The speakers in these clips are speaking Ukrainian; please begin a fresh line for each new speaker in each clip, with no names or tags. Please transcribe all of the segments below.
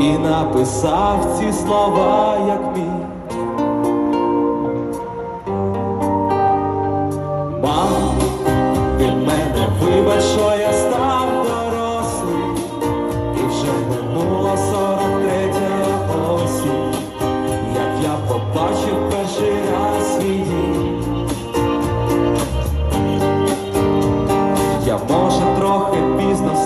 і написав ці слова, як мій. Мамо, ти мене вибач, що я став дорослий, і вже минула сорок третя осінь, як я побачив перший раз дім. Я може трохи пізно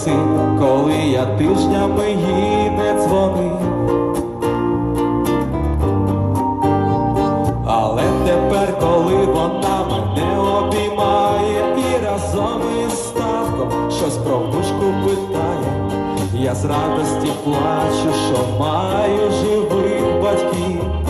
часи, коли я тижнями їй не дзвонив. Але тепер, коли вона мене обіймає і разом із ставком щось про внучку питає, я з радості плачу, що маю живих батьків.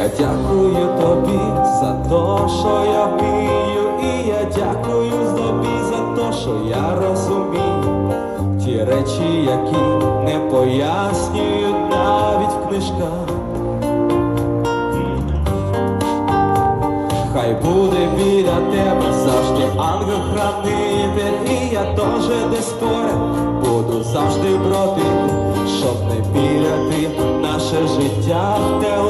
Я дякую тобі за те, що я вмію, і я дякую тобі за те, що я розумію ті речі, які не пояснюють навіть в книжках. Хай буде біля тебе завжди ангел-хранитель, і я теж десь поряд буду завжди бродити, щоб не біляти наше життя в телефонних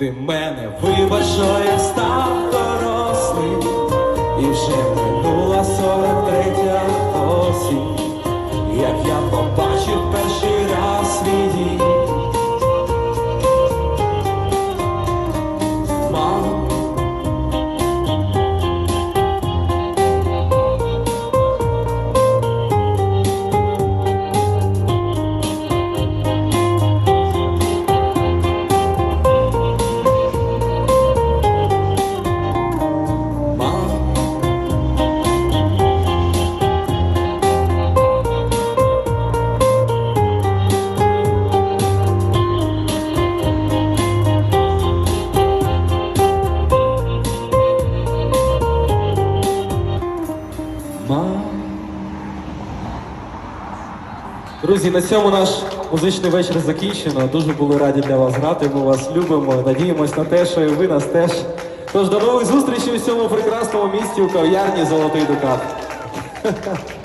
ти мене вибач, що я став дорослим, і вже минула сорок третя Друзі, на цьому наш музичний вечір закінчено. Дуже були раді для вас грати. Ми вас любимо. Надіємось на те, що і ви нас теж. Тож до нових зустрічей у цьому прекрасному місті у кав'ярні Золотий Дукат.